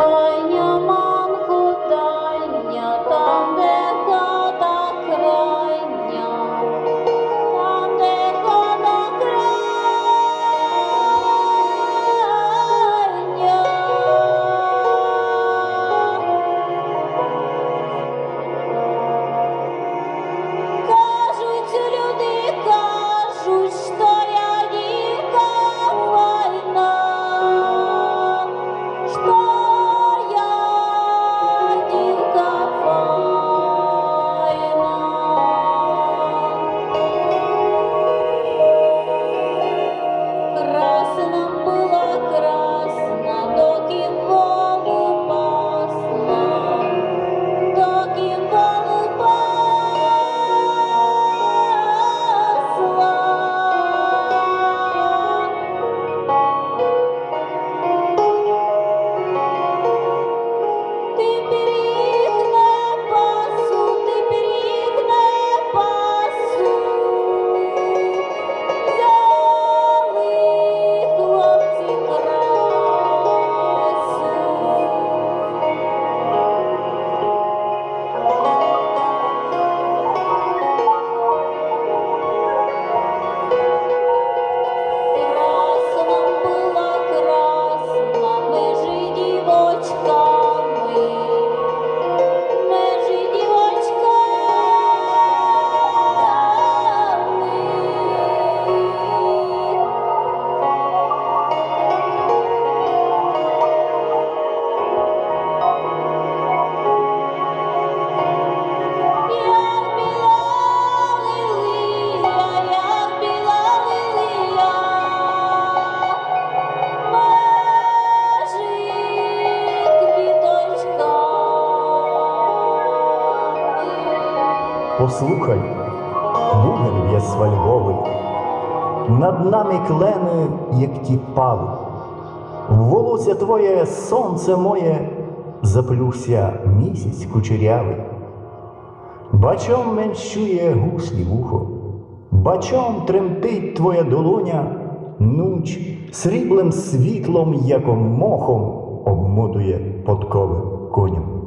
I над нами клени, як ті пали, Волосся твоє сонце моє, заплювся місяць кучерявий. Бачом менщує гуслі вухо, бачом тремтить твоя долоня, нуч сріблим світлом, як мохом обмотує подкове коням.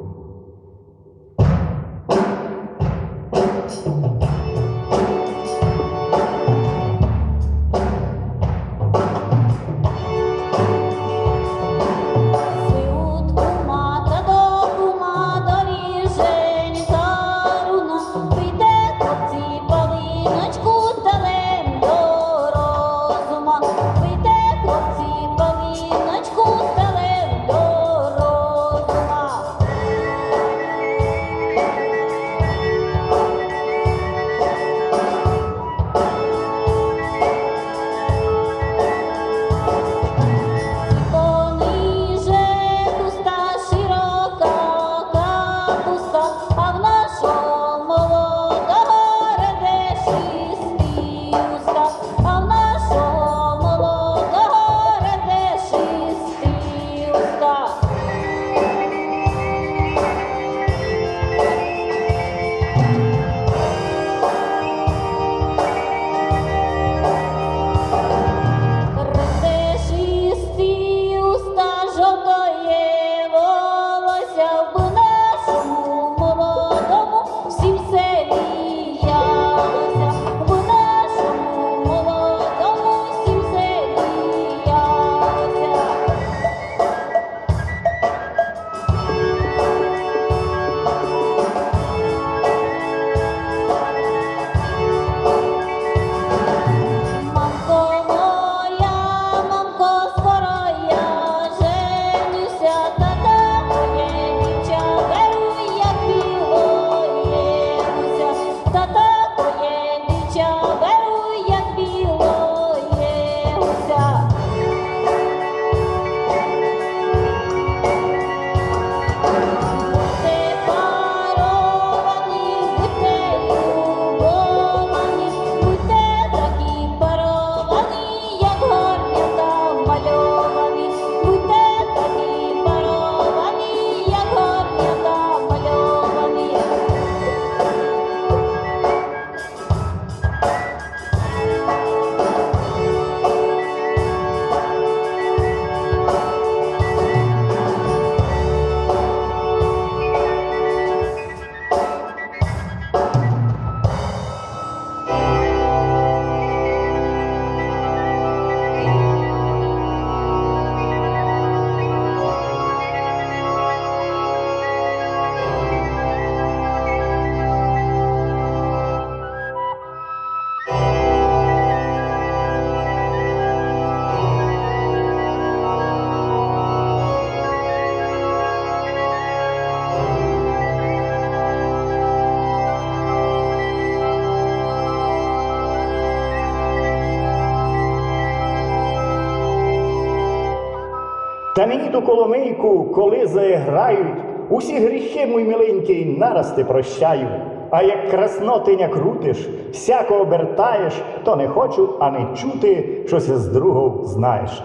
Та мені ту коломийку, коли заіграють, усі гріхи, мій миленький, нараз ти прощаю. А як краснотиня крутиш, всяко обертаєш, то не хочу, а не чути, щось з другого знаєш.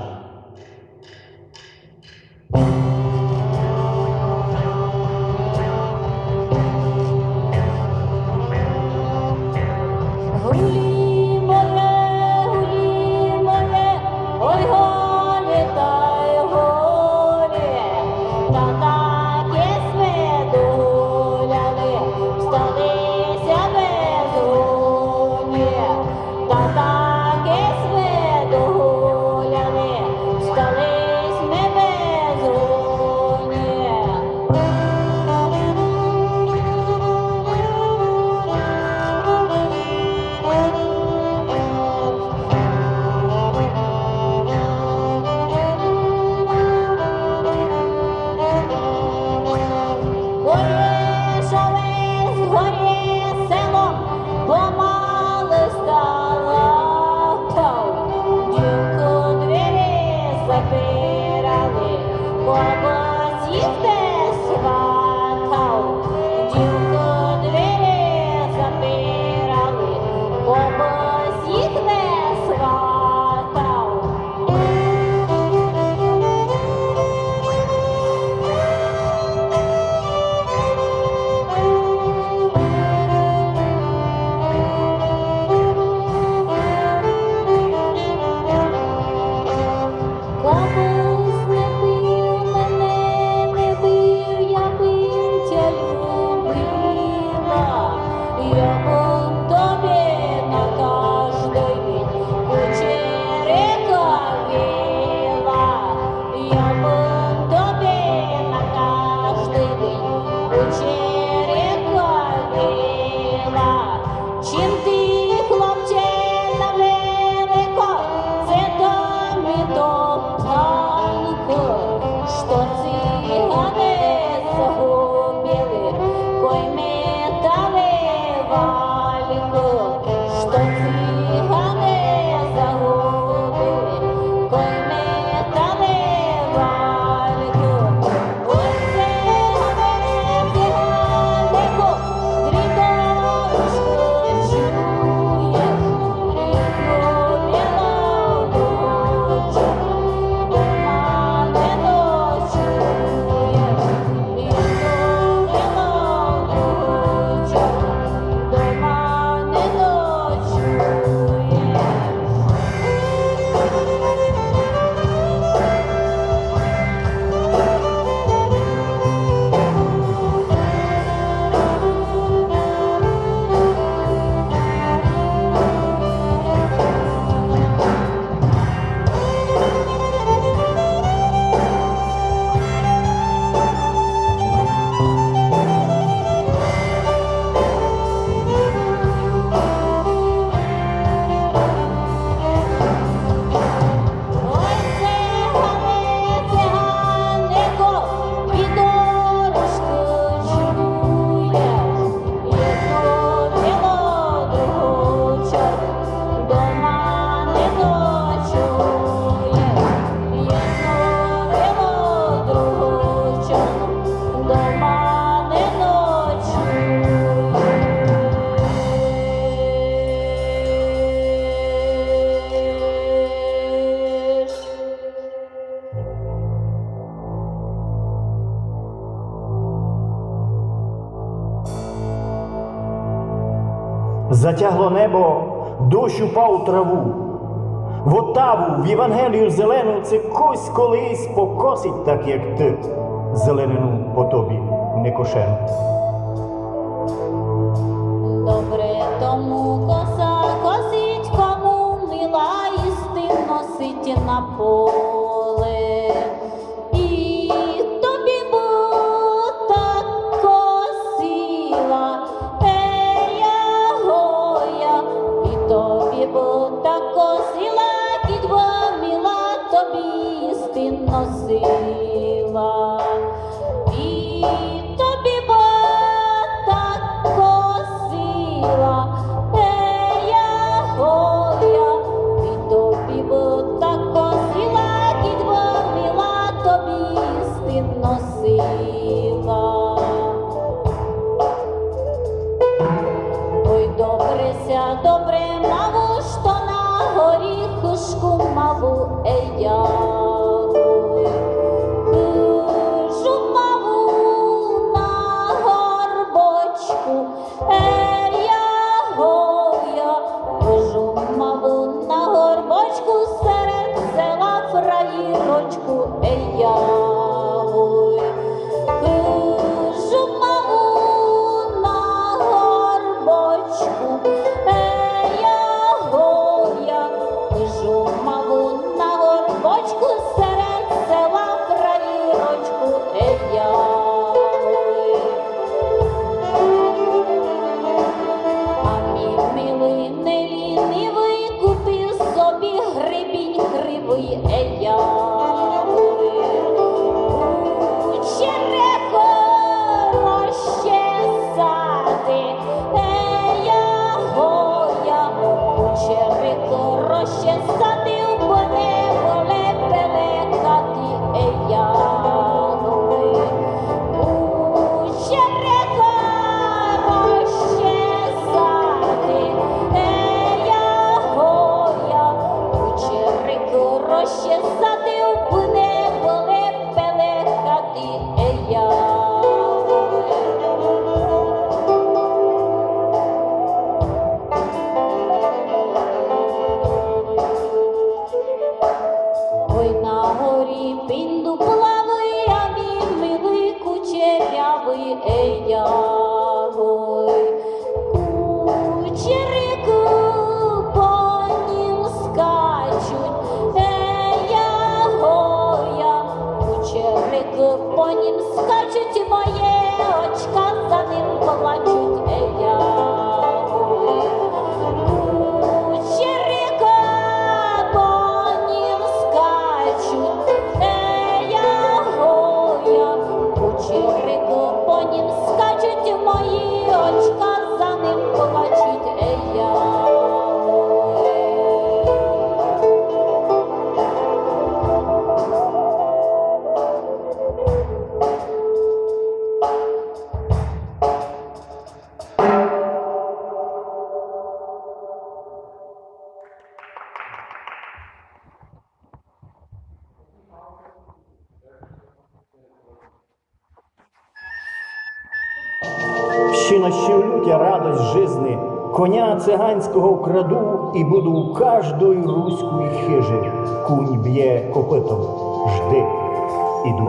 затягло небо, дощ упав у траву. В отаву, в Євангелію зелену, це кось колись покосить, так як ти, зеленину по тобі не кошен. Добре тому коса косить кому мила істин носить на полі. цыганского украду і буду у каждую руську и. Кунь б'є копитом, жди, іду.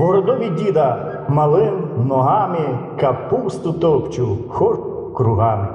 Городові діда малим ногами капусту топчу, хор кругами.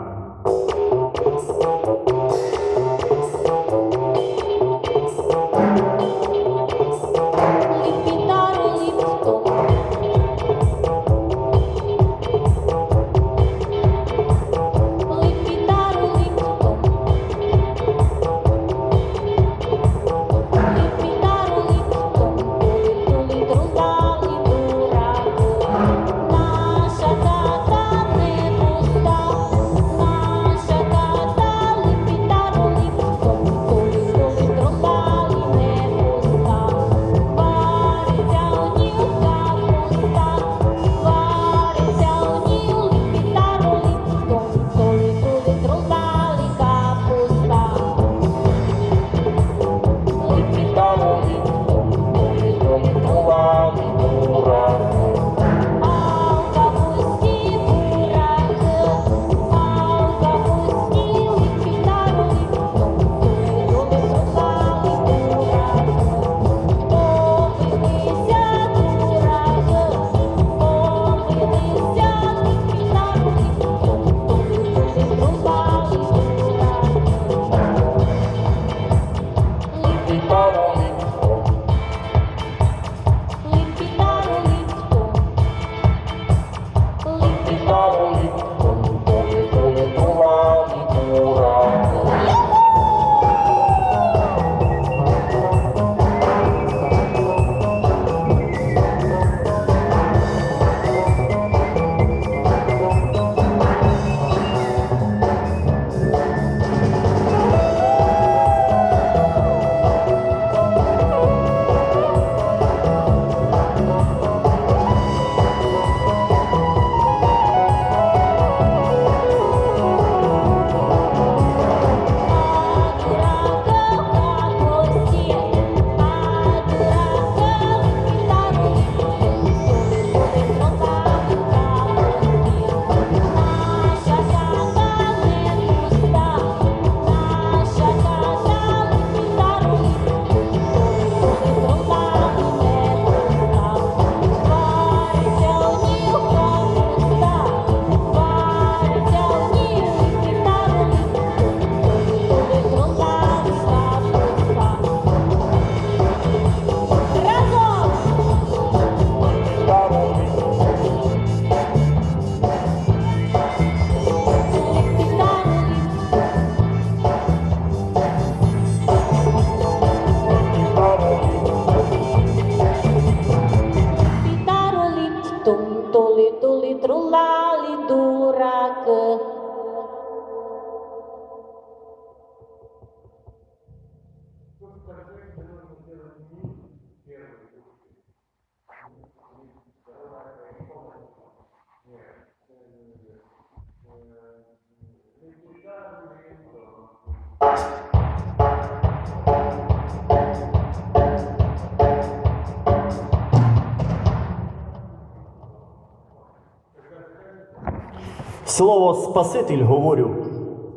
Слово Спаситель говорю,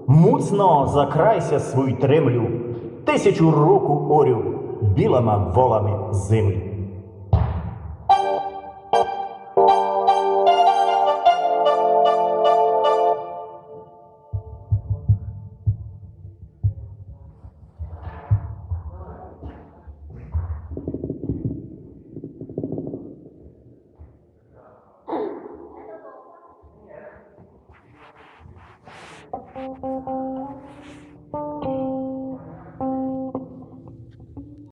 муцно закрайся свою тремлю, тисячу року орю білими волами землю.